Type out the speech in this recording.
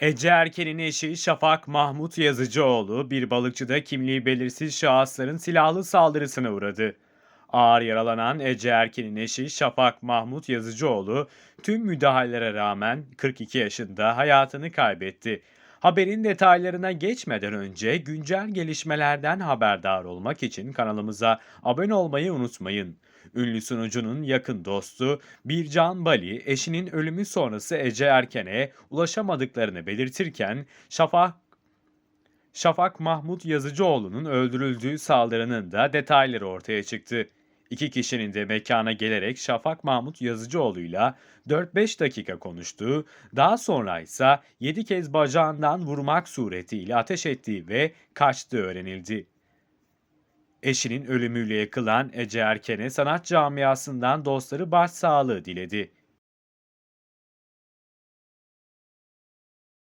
Ece Erken'in eşi Şafak Mahmut Yazıcıoğlu bir balıkçıda kimliği belirsiz şahısların silahlı saldırısına uğradı. Ağır yaralanan Ece Erken'in eşi Şafak Mahmut Yazıcıoğlu tüm müdahalelere rağmen 42 yaşında hayatını kaybetti. Haberin detaylarına geçmeden önce güncel gelişmelerden haberdar olmak için kanalımıza abone olmayı unutmayın. Ünlü sunucunun yakın dostu Bircan Bali, eşinin ölümü sonrası Ece Erken'e ulaşamadıklarını belirtirken Şafak Şafak Mahmut Yazıcıoğlu'nun öldürüldüğü saldırının da detayları ortaya çıktı. İki kişinin de mekana gelerek Şafak Mahmut Yazıcıoğlu'yla 4-5 dakika konuştuğu, daha sonra ise 7 kez bacağından vurmak suretiyle ateş ettiği ve kaçtığı öğrenildi. Eşinin ölümüyle yakılan Ece Erken'e sanat camiasından dostları başsağlığı diledi.